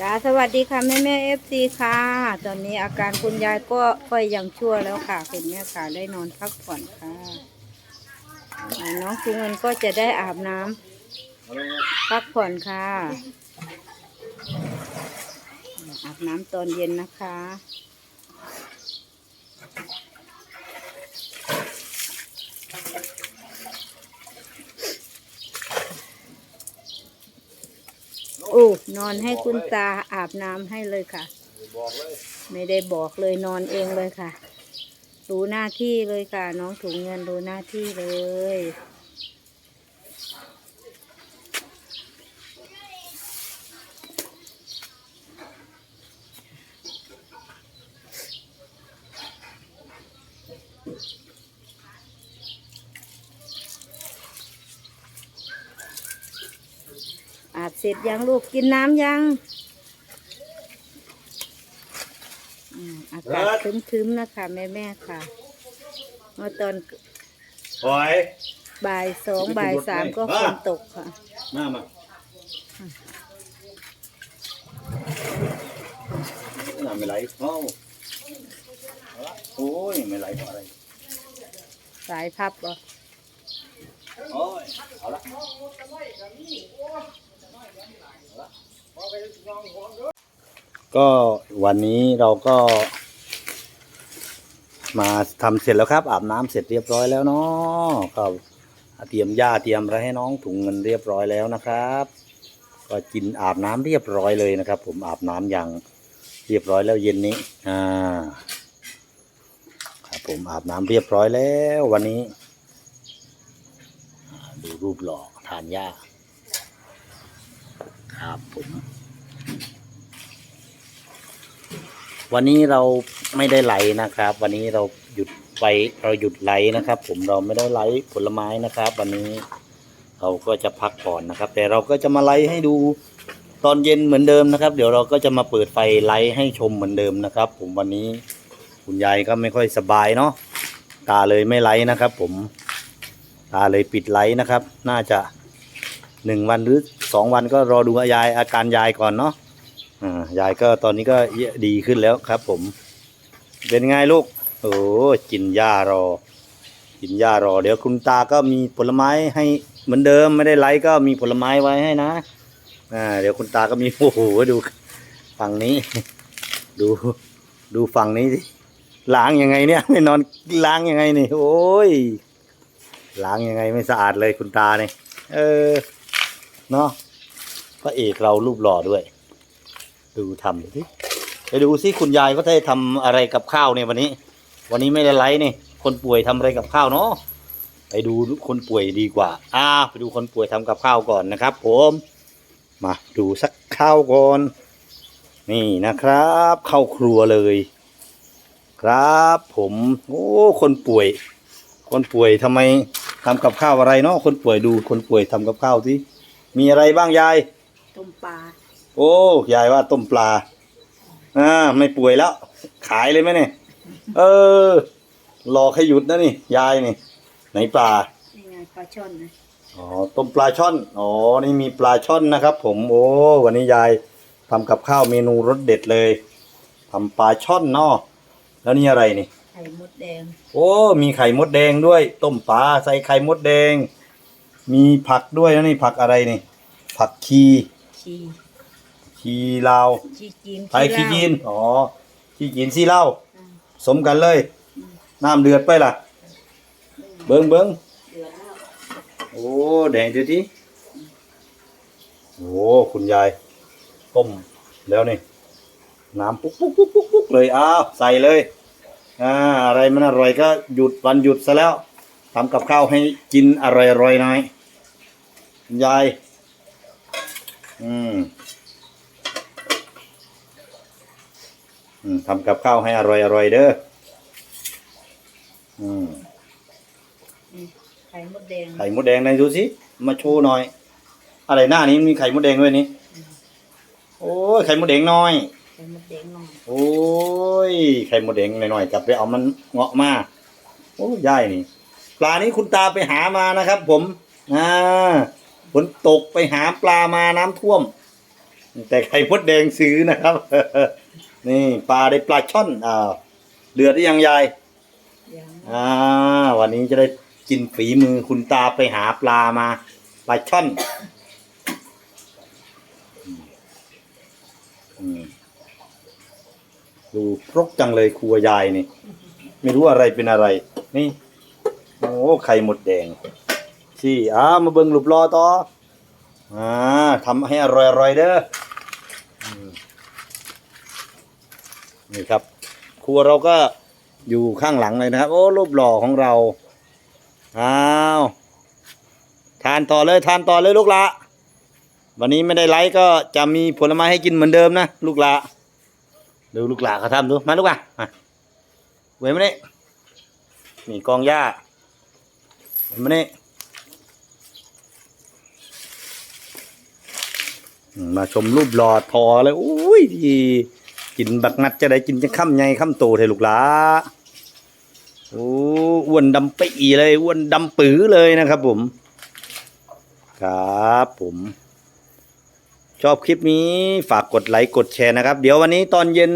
จ้าสวัสดีค่ะแม่แม่เอฟซีค่ะ ตอนนี้อาการคุณยายก็ค่อยยังชั่วแล้วค่ะ คุณแม่ค่ะได้นอนพักผ่อนค่ะน้องสุเงินก็จะได้อาบน้ำพักผ่อนค่ะ อาบน้ำตอนเย็นนะคะ อ้นอนให้คุณตาอาบน้ำให้เลยค่ะไม่ได้บอกเลยนอนเองเลยค่ะ รู้หน้าที่เลยค่ะ น้องถุงเงินรู้หน้าที่เลยาบเสร็จยังลูกกินน้ำยังอืมอากาศครึ้มๆนะคะแม่แม่ๆค่ะเมื่อตอนถอยบ่ายสองบ่ายสามก็ฝนตกค่ะ หน้ามาหน้าไม่ไหลเอ้าโอ้ยไม่ไหลเพราะอะไรสายพับเหรอ โอ้ยเอาละ ก็วันนี้เราก็ มาทำเสร็จแล้วครับ อาบน้ำเสร็จเรียบร้อยแล้วเนาะก็เตรียมหญ้าเตรียมอะไรให้น้องถุงเงินเรียบร้อยแล้วนะครับ ก็กินอาบน้ำเรียบร้อยเลยนะครับ ผมอาบน้ำอย่างเรียบร้อยแล้วเย็นนี้ อ่า ครับผมอาบน้ำเรียบร้อยแล้ววันนี้ ดูรูปหล่อทานหญ้าับผม วันนี้เราไม่ได้ไหลนะครับ วันนี้เราหยุดไปเราหยุดไหลนะครับ ผมเราไม่ได้ไหลผลไม้นะครับ วันนี้เราก็จะพักผ่อนนะครับ แต่เราก็จะมาไลฟ์ให้ดูตอนเย็นเหมือนเดิมนะครับ เดี๋ยวเราก็จะมาเปิดไฟไลฟ์ให้ชมเหมือนเดิมนะครับ ผมวันนี้คุณยายก็ไม่ค่อยสบายเนาะตาเลยไม่ไลฟ์นะครับ ผมตาเลยปิดไลฟ์นะครับ น่าจะหนึ่งวันหรือ สองวันก็รอดูยายอาการยายก่อนเนาะอ่ายายก็ตอนนี้ก็ดีขึ้นแล้วครับ ผม เป็นไงลูก โอ้กินหญ้ารอ กินหญ้ารอ เดี๋ยวคุณตาก็มีผลไม้ให้เหมือนเดิมไม่ได้ไลฟ์ก็มีผลไม้ไว้ให้นะอ่าเดี๋ยวคุณตาก็มีโอ้โหดูฝั่งนี้ ดูดูฝั่งนี้สิล้างยังไงเนี่ย ไม่นอนล้างยังไงนี่ โอ้ยล้างยังไงไม่สะอาดเลยคุณตาเนี่ยเออเนาะ ระเอกเรารูปหล่อด้วย ดูทำดูสิไปดูสิคุณยายก็ได้ทำอะไรกับข้าวเนี่ยวันนี้ วันนี้ไม่ได้ไลฟ์นี่คนป่วยทำอะไรกับข้าวเนาะไปดูคนป่วยดีกว่า อ่า ไปดูคนป่วยทำกับข้าวก่อนนะครับ ผม มาดูสักข้าวก่อน นี่นะครับเข้าครัวเลย ครับผมโอ้คนป่วย คนป่วยทำไมทำกับข้าวอะไรเนาะคนป่วยดูคนป่วยทำกับข้าวสิมีอะไรบ้างยาย ต้มปลาโอ้ยายว่าต้มปลาอ่าไม่ป่วยแล้ว ขายเลยไหมเนี่ยเออรอให้หยุดนะนี่ ยายนี่ ไหนปลานี่ไงปลาช่อนนะอ๋อต้มปลาช่อนอ๋อนี่มีปลาช่อนนะครับ ผมโอ้วันนี้ยายทำกับข้าวเมนูรสเด็ดเลยทำปลาช่อนเนาะแล้วนี่อะไรนี่ ไข่มดแดง โอ้มีไข่มดแดงด้วย ต้มปลาใส่ไข่มดแดง มีผักด้วยนะนี่ผักอะไรนี่ ผักชี ชีชีลาวชีจีนไทยขี้เหจีล้านอ๋อขี้จีนซีเหล้าอืมสมกันเลย น้ำเดือดไปล่ะ เบิ้งเบิ้งเดือดแล้วโอ้แดงดูดิโอ้คุณยายต้มแล้วนี่ น้ำปุ๊กปุ๊กปุ๊กปุ๊กปุ๊กเลยอ้าวใส่เลยอ่าอะไรมันอร่อยก็หยุดวันหยุดซะแล้วทำกับข้าวให้กินอร่อยอร่อยๆหน่อยคุณยาย อืมอืมทำกับข้าวให้อร่อยอร่อยๆเด้อ อืมนี่ไข่มดแดง ไข่มดแดงไหนดูสิ มาโชว์หน่อย อะไรหน้านี้มีไข่มดแดงด้วยนี่ โอ้ยไข่มดแดงน้อย ไข่มดแดงหน่อย โอ้ยไข่มดแดงหน่อยๆกลับไปเอามันเงาะมาโอ้ย่ายนี่ ปลานี้คุณตาไปหามานะครับผม อ่าฝ นตกไปหาปลามาน้ำท่วม แต่ไข่มดแดงซื้อนะครับ นี่ปลาได้ปลาช่อนอ่าวเดือดหรือยังยายยังอ่าวันนี้จะได้กินฝีมือคุณตาไปหาปลามาปลาช่อนอืมอืมดูพรกจังเลยครัวยายนี่ ไม่รู้อะไรเป็นอะไร นี่ โอ้ไข่หมดแดง สี่อ้ามาเบิ่งรูปรอต่ออ่าทำให้อร่อยๆเด้อนี่ครับ ครัวเราก็อยู่ข้างหลังเลยนะครับ โอ้รูปหล่อของเราอ้าวทานต่อเลยทานต่อเลยลูกละวันนี้ไม่ได้ไลฟ์ก็จะมีผลไม้ให้กินเหมือนเดิมนะลูกละดูลูกหลาเขาทำดูมาลูกอะมาเว้ยมานี่นี่กองหญ้าเว้ยมานี่ มาชมรูปหลอดทอเลยอุ้ยดีกินบักนัดจะได้กินจะข้ามใหญ่ข้ามโตเทลูกหลาโอ้อ้วนดำปีเลยอ้วนดำปื้อเลยนะครับผม ครับผม ชอบคลิปนี้ฝากกดไลค์กดแชร์นะครับ เดี๋ยววันนี้ตอนเย็น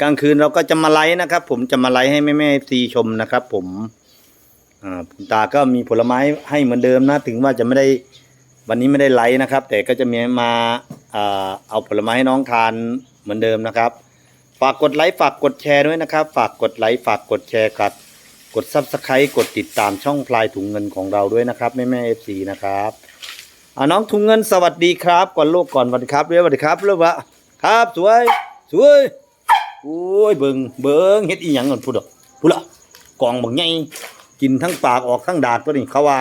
กลางคืนเราก็จะมาไลฟ์นะครับ ผมจะมาไลฟ์ให้แม่แม่ซีชมนะครับ ผมอ่าตาก็มีผลไม้ให้เหมือนเดิมนะ ถึงว่าจะไม่ได้ วันนี้ไม่ได้ไลฟ์นะครับ แต่ก็จะมีมาเอาผลไม้ให้น้องทานเหมือนเดิมนะครับ ฝากกดไลค์ฝากกดแชร์ด้วยนะครับ ฝากกดไลค์ฝากกดแชร์กัดกดซับสไครต์กดติดตามช่องพลายถุงเงินของเราด้วยนะครับแม่แม่เอฟซีนะครับอ่าน้องถุงเงินสวัสดีครับ ก่อนโลกก่อนสวัสดีครับเรียกสวัสดีครับเรียกว่าครับสวยสวยโอ้ยเบิงเบิงเฮ็ดอีหยังก่อนพูดอะพูดละกองบักใหญ่กินทั้งปากออกทั้งดากตัวนี้เขาว่า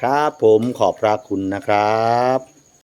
ครับผมขอบพระคุณนะครับ